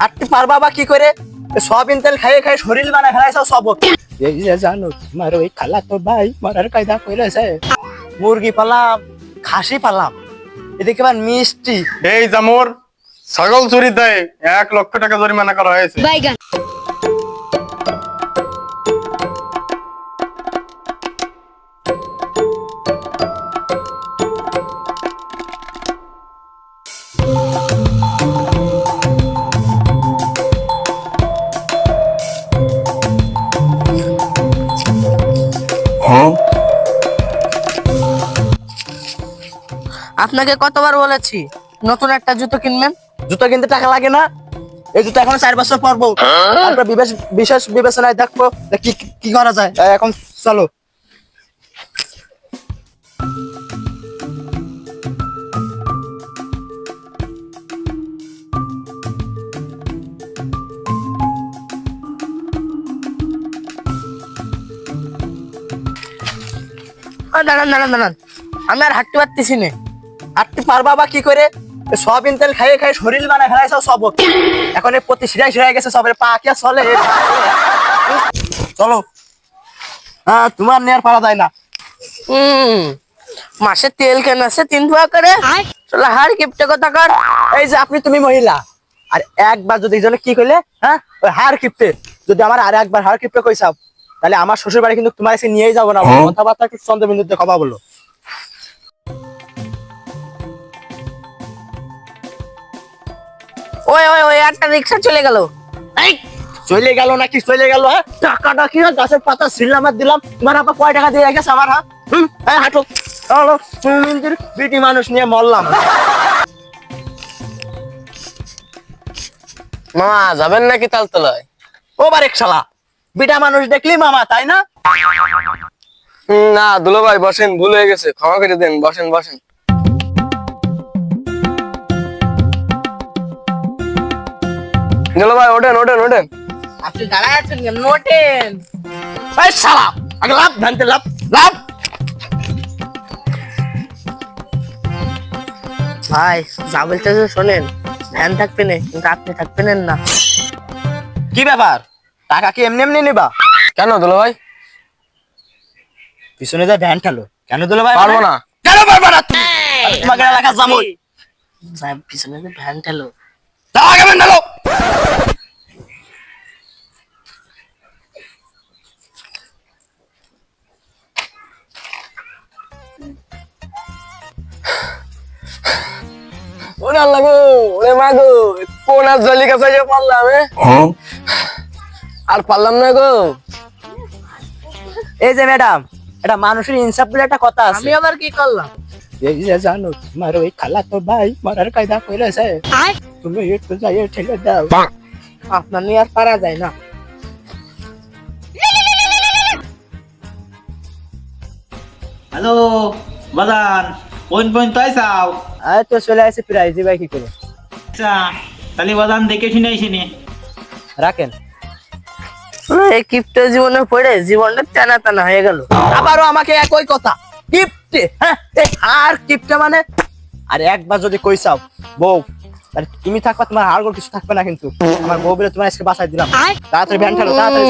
হাঁটতে পারবা বা কি করে? সয়াবিন তেল খাইয়ে খাই শরীর বানা ফেলাইছ সব। এই যে জানো তোমার ওই খালা তো ভাই মরার কায়দা কইরাছে। মুরগি পালাম খাসি পালাম। এদিকে আবার মিষ্টি। এই জামুর ছাগল চুরি দেয় এক লক্ষ টাকা জরিমানা করা হয়েছে। আপনাকে কতবার বলেছি নতুন একটা জুতো কিনবেন? জুতো কিনতে টাকা লাগে না? এই জুতো এখন চার বছর পরবো। তারপর বিবেশ বিশেষ বিবেচনায় দেখব কি কি করা যায়। এখন চলো। দাঁড়ান দাঁড়ান দাঁড়ান। আমি আর হাঁটতে পারতেছি না। হাঁটতে পারবা বা কি করে? সয়াবিন তেল খাইয়ে খাই শরীর বানা ফেলাইছ সব এখন এই প্রতি সিরাই সিরাই গেছে সবের পা কে চলে? চলো। হ্যাঁ তোমার নেয়ার পারা যায় না। হুম মাসে তেল কেন আছে তিন টাকা করে? চলো হার কিপটে কথা কর। এই যে আপনি তুমি মহিলা আর একবার যদি জন্য কি কইলে হ্যাঁ? ওই হার কিপটে। যদি আমার আর একবার হার কিপটে কইসাব তাহলে আমার শ্বশুর বাড়ি কিন্তু তোমার এসে নিয়েই যাব না। কথাবার্তা একটু চন্দ্রবিন্দুতে কথা বলো। ওই ওই ওই একটা রিক্সা চলে গেল। এই চলে গেল নাকি চলে গেল হ্যাঁ? টাকাটা কি? গাছের পাতা ছিললাম আর দিলাম? তোমার আপা কয় টাকা দিয়ে গেছে আমার হ্যাঁ? হুম হ্যাঁ হাঁটো। চলো তুমি বিটি মানুষ নিয়ে মরলাম। মামা যাবেন নাকি তালতলায়? ও বারেক শালা বিটা মানুষ দেখলি মামা তাই না? না দুলো ভাই বসেন ভুল হয়ে গেছে ক্ষমা করে দেন বসেন বসেন। ভাই ওঠেন ওঠেন ওঠেন। আপনি দাঁড়ায় আছেন কেন? ওঠেন। এই শালা আগে লাভ ধানতে লাভ লাভ ভাই যা বলতেছে শোনেন ধ্যান থাকবেন কিন্তু আপনি থাকবেন না। কি ব্যাপার? টাকা কি এমনি এমনি নিবা? কেন দুলো ভাই? পিছনে যা ভ্যান ঠালো কেন দিল ভাই পারব না। কেন পারব না তুমি? তোমাকে এলাকা যাব পিছনে যে ভ্যান ঠেলো। দাও আগে ঠালো। ওরে আল্লাহ গো ওরে মা গো কোন আর জলি কাছে যে পারলাম এ? আর পারলাম না গো। এই যে ম্যাডাম এটা মানুষের ইনসাফ বলে একটা কথা আছে। আমি আবার কি করলাম? আর হ্যালো বাজান কোন পর্যন্ত আইসাও আয় তো চলে আসে প্রাইজ ভাই কি করে তাহলে বাজান দেখে শুনে আইসিনি রাখেন এই কিপ্টে জীবনে পড়ে জীবনটা টানা টানা হয়ে গেল আবারও আমাকে একই কথা কিপটে? হ্যাঁ? আর কিপটে মানে? আর একবার যদি কইসাও বউ তাহলে তুমি থাকবা তোমার আর কোনো কিছু থাকবে না কিন্তু। আমার বউ বলে তোমার আজকে বাসায় দিলাম। তাড়াতাড়ি ভ্যান ঠালো তাড়াতাড়ি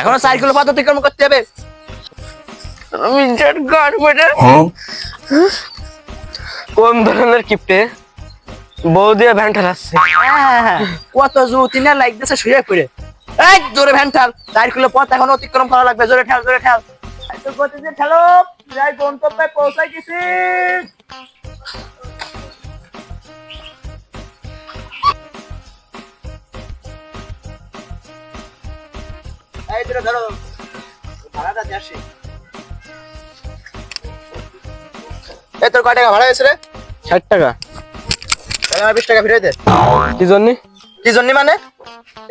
এখনও চার কিলো পাত অতিক্রম করতে হবে। আমি জেট গাড় বেটে কোন ধরনের কিপ্টে? বউ দিয়ে ভ্যান ঠেলাচ্ছে হ্যাঁ, হ্যাঁ, কত জুতি না লাইক দিছে শুয়ে পড়ে। এই জোরে ভ্যান ঠাল। চার কিলো পথ এখন অতিক্রম করা লাগবে। জোরে ঠাল জোরে ঠাল। এত গতিতে ঠালো প্রায় গন্তব্যে পৌঁছাই গেছি। এই ধরো ধরো। ভাড়াটা দিয়ে এই তোর কয় টাকা ভাড়া হয়েছে রে? ষাট টাকা। বিশ টাকা ফিরে দে। কি জন্য? কি জন্য মানে?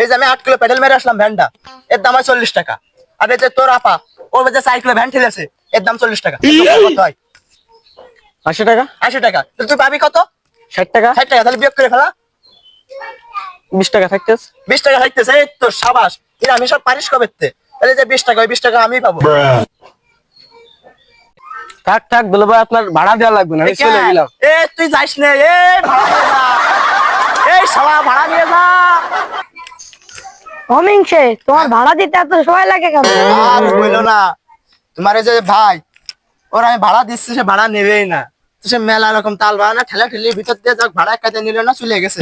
এই যে আমি আট কিলো পেডেল মেরে আসলাম ভ্যানটা এর দাম হয় চল্লিশ টাকা। আর এই যে তোর আপা ও যে চার কিলো ভ্যান ঠেলেছে এর দাম চল্লিশ টাকা। কত হয়? আশি টাকা? আশি টাকা। তাহলে তুই পাবি কত? ষাট টাকা। ষাট টাকা তাহলে বিয়োগ করে ফেলা। বিশ টাকা থাকতেছে। বিশ টাকা থাকতেছে এই তো সাবাস। এটা আমি সব পারিস কবে তাহলে যে বিশ টাকা ওই বিশ টাকা আমি পাবো। থাক থাক দুলা ভাই আপনার ভাড়া দেওয়া লাগবে না চলে গেলাম। এ তুই যাইস না এ ভাড়া এই শালা ভাড়া দিয়ে যা। অমিংসে তোমার ভাড়া দিতে এত সময় লাগে কেন? আর বলল না। তোমার এই যে ভাই ওর আমি ভাড়া দিচ্ছি সে ভাড়া নেবেই না। তো সে মেলা রকম তাল ভাড়া না ঠেলা ঠেলির ভিতর দিয়ে যাক ভাড়া একাতে নিল না চলে গেছে।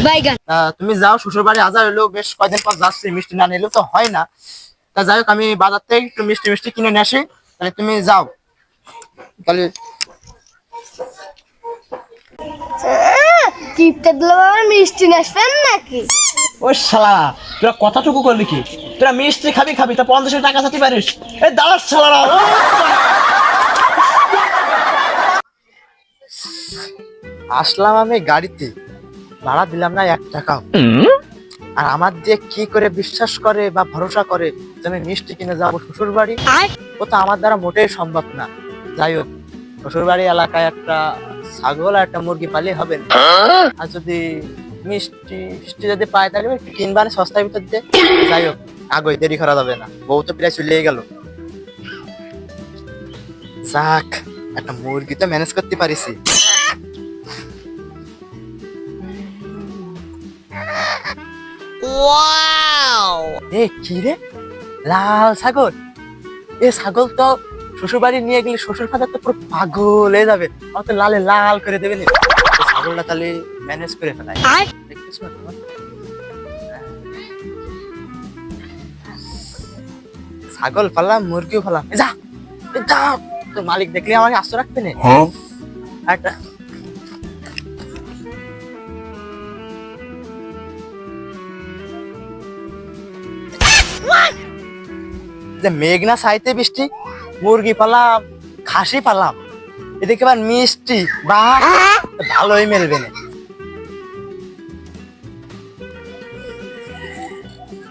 তুমি যাও শ্বশুর বাড়ি হাজার হলো বেশ কয়দিন পর যাচ্ছি মিষ্টি না নিলেও তো হয় না। তা যাই হোক আমি বাজার থেকে একটু মিষ্টি মিষ্টি কিনে নিয়ে আসি তাহলে তুমি যাও। তাহলে কিপটা দিলে আমার মিষ্টি নেসবেন নাকি? ও শালা তোরা কতটুকু করলি কি? তোরা মিষ্টি খাবি খাবি তা পঞ্চাশ টাকা চাতে পারিস। এই দাঁড়াস শালারা। আসলাম আমি গাড়িতে ভাড়া দিলাম না এক টাকাও আর আমার দিয়ে কি করে বিশ্বাস করে বা ভরসা করে যে আমি মিষ্টি কিনে যাব শ্বশুর বাড়ি ও তো আমার দ্বারা মোটেই সম্ভব না। যাই হোক শ্বশুর বাড়ি এলাকায় একটা ছাগল আর একটা মুরগি পালে হবে না। আর যদি মিষ্টি মিষ্টি যদি পায় তাহলে কিনবা না সস্তার ভিতর দিয়ে। যাই হোক আগে দেরি করা যাবে না। বউ তো প্রায় চলে গেল। যাক একটা মুরগি তো ম্যানেজ করতে পারিছি। এ কি রে? লাল ছাগল? এ ছাগল তো শ্বশুর বাড়ি নিয়ে গেলে শ্বশুর ফাদার তো পুরো পাগল হয়ে যাবে। অত লালে লাল করে দেবে না। তো ছাগলটা তাহলে ম্যানেজ করে ফেলাই। দেখতেছো তোমার? ছাগল পালাম মুরগিও পালাম এ যা যা তোর মালিক দেখলে আমাকে আস্ত রাখবে না। একটা যে মেঘনা সাইতে বৃষ্টি মুরগি পালাম খাসি পালাম এদিকে আবার মিষ্টি বা ভালোই মেলবে না।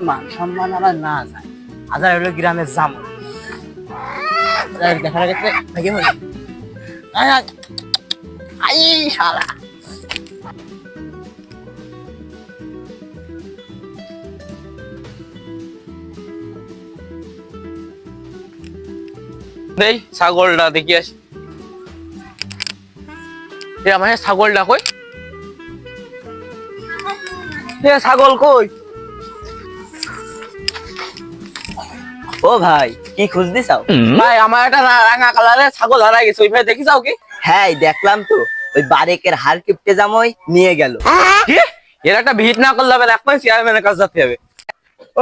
মান সম্মান আমার না যায়। হাজার হলো গ্রামের জাম দেখার। আই দেই, ছাগলটা দেখি আসি। এ আমার ছাগলটা কই এ ছাগল কই? ও ভাই কি খুঁজ দিছাও ভাই আমার একটা রাঙা কালারের ছাগল হারাই গেছে ওই ভাই দেখি যাও কি? হ্যাঁ দেখলাম তো। ওই বারেকের হার কিপটে জামই নিয়ে গেল। কি? এর একটা ভিট না করলে হবে না এখন চেয়ারম্যানের কাছে যেতে হবে।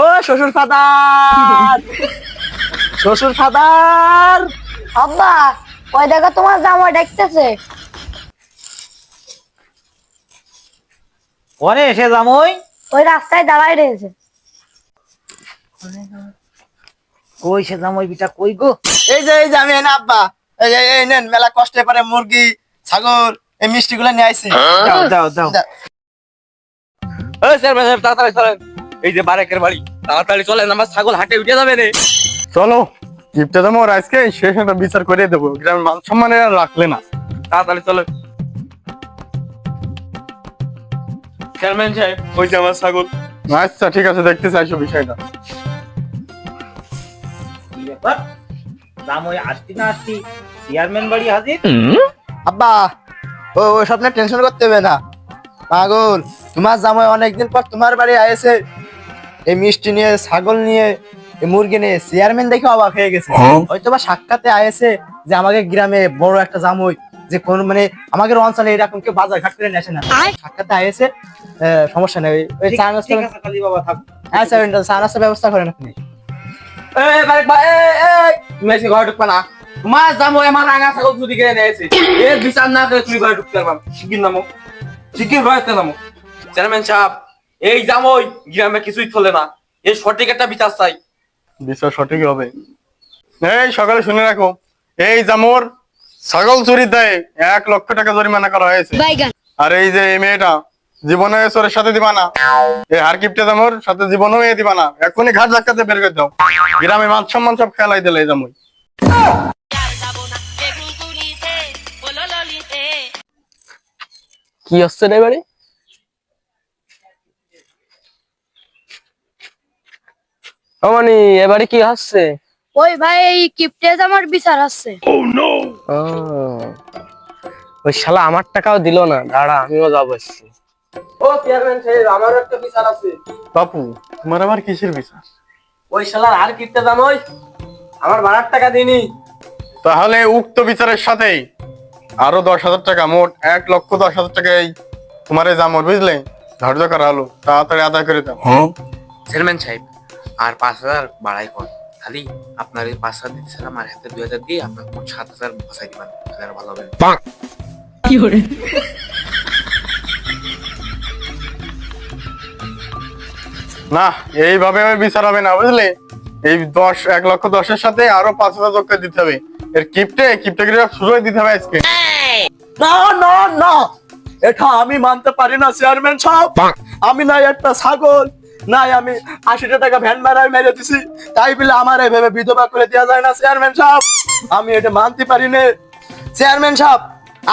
ও শ্বশুর ফাদার! শ্বশুর ফাদার! আব্বা ওই দেখো তোমার জামা দেখতেছে ওরে এসে জামই? ওই রাস্তায় দাঁড়াই রয়েছে। কই সে জামই বিটা কই গো? এই যে এই যে আমি এনে আব্বা এই যে এই নেন মেলা কষ্টে পারে মুরগি ছাগল এই মিষ্টি গুলো নিয়ে আইছি। দাও দাও দাও। দা- ও চেয়ারম্যান সাহেব তাড়াতাড়ি চলেন। এই যে বারেকের বাড়ি তাড়াতাড়ি চলেন আমার ছাগল হাটে উঠে যাবে রে চলো গিফটে দেবো ওর আজকে শেষ একটা বিচার করে দেবো। গ্রামের মান সম্মানে রাখলে না। তাড়াতাড়ি চলেন। চেয়ারম্যান সাহেব। ওই যে আমার ছাগল। আচ্ছা ঠিক আছে দেখতে চাইছো বিষয়টা। কি ব্যাপার জামই আসতি না আসতি চেয়ারম্যান বাড়ি হাজির? আব্বা ও ওই স্বপ্নে টেনশন করতে হবে না। পাগল তোমার জামাই অনেকদিন পর তোমার বাড়ি আয়েছে। এই মিষ্টি নিয়ে ছাগল নিয়ে এই মুরগি নিয়ে চেয়ারম্যান দেখে অবাক হয়ে গেছে। হয়তো বা সাক্ষাতে আয়েছে যে আমাকে গ্রামে বড় একটা জামই যে কোন মানে আমাদের অঞ্চলে এরকম কেউ বাজার ঘাট করে নেসে না। সাক্ষাতে আয়েছে সমস্যা নেই। ওই- চা নাস্তা ঠিক আছে কালী বাবা থাক। আচ্ছা চা নাস্তার ব্যবস্থা করেন আপনি এই বারেক ভাই এই এই তুমি ঘরে ঢুকবা না। তোমার জামো আমার রাঙা ছাগল চুরি করে নিয়েছে এর বিচার না করে তুমি ঘরে ঢুকতে পারবা শিগগির নামো। শিগগির ঘরে নামো। চেয়ারম্যান সাহেব এই জামই গ্রামে কিছুই চলে না। এর সঠিক একটা বিচার চাই। বিচার সঠিক হবে। এই সকালে শুনে রাখো এই জামোর ছাগল চুরির দেয় এক লক্ষ টাকা জরিমানা করা হয়েছে। আর এই যে এই মেয়েটা জীবনে চোরের সাথে দিবা না। এই হার কিপটে জামোর সাথে জীবনেও এ দিবা না। এখনই ঘাট ধাক্কাতে বের করে দাও গ্রামে মান সম্মান সব খেলাই দিলে এই জামুই। কি হচ্ছে রে এবারে মানে এবারে কি হচ্ছে? ওই ভাই এই কিপটে আমার বিচার আছে ওই শালা আমার টাকাও দিল না। দাঁড়া আমিও যাব এসছি ও চেয়ারম্যান সাহেব আমারও একটা বিচার আছে। বাপু তোমার আবার কিসের বিচার? ওই শালার আর কিপটে দাম ওই আমার ভাড়ার টাকা দিনি তাহলে উক্ত বিচারের সাথেই আরও দশ হাজার টাকা মোট এক লক্ষ দশ হাজার টাকাই তোমার এই জামর বুঝলে? ধার্য করা হলো তাড়াতাড়ি আদায় করে দাও। চেয়ারম্যান সাহেব আর পাঁচ হাজার বাড়াই কর। খালি আপনার এই পাঁচ হাজার দিতে আমার হাতে দুই হাজার দিয়ে আপনার মোট সাত হাজার বসাই দিবেন। ভালো হবে। না এইভাবে বিচার হবে না বুঝলে? এই দশ এক লক্ষ দশের সাথে আরও পাঁচ হাজার করে দিতে হবে। এর কিপটে কিপটে করে শুরু হয়ে দিতে হবে আজকে। না না না। এটা আমি মানতে পারি না চেয়ারম্যান সাহেব। আমি নাই একটা ছাগল নাই আমি আশিটা টাকা ভ্যান ভাড়ায় মেরে দিছি। তাই বলে আমার এভাবে বিধবা করে দেওয়া যায় না চেয়ারম্যান সাহেব। আমি এটা মানতে পারি না। চেয়ারম্যান সাহেব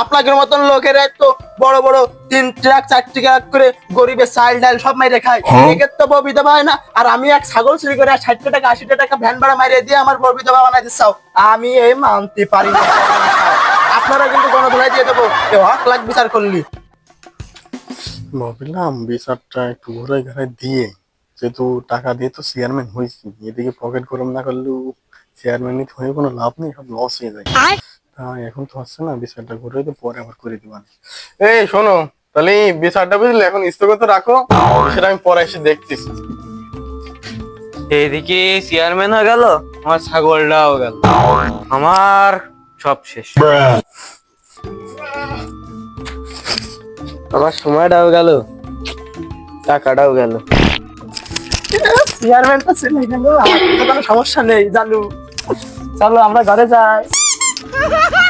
আপনাদের মতন লোকের তো বড় বড় তিন ট্রাক চার ট্রাক করে গরিবের চাল ডাল সব মাইরে খায়। একের তো বউ বিধবা হয় না। আর আমি এক ছাগল চুরি করে ষাট টাকা আশি টাকা ভ্যান ভাড়া মারিয়ে দিয়ে আমার বউ বিধবা বানাই দিচ্ছাও আমি এই মানতে পারি না। আপনারা কিন্তু গণধোলাই দিয়ে দেবো। এ হক লাখ বিচার করলি। ভাবলাম বিচারটা একটু ঘুরে ঘুরে দিয়ে যেহেতু টাকা দিয়ে তো চেয়ারম্যান হয়েছি এদিকে পকেট গরম না করলেও চেয়ারম্যান হয়ে কোনো লাভ নেই সব লস হয়ে যায়। তা এখন তো হচ্ছে না বিচারটা ঘুরে তো পরে আবার করে দিবান এই শোনো তাহলে বিচারটা বুঝলে? এখন স্থগিত রাখো সেটা আমি পরে এসে দেখতেছি। এইদিকে চেয়ারম্যান হয়ে গেল আমার ছাগলটাও গেল। আমার সব শেষ। আমার সময়টাও গেল টাকাটাও গেল। চেয়ারম্যান তো ছেলে গেল আমার তো কোনো সমস্যা নেই জানু। চলো আমরা ঘরে যাই। Ha ha ha!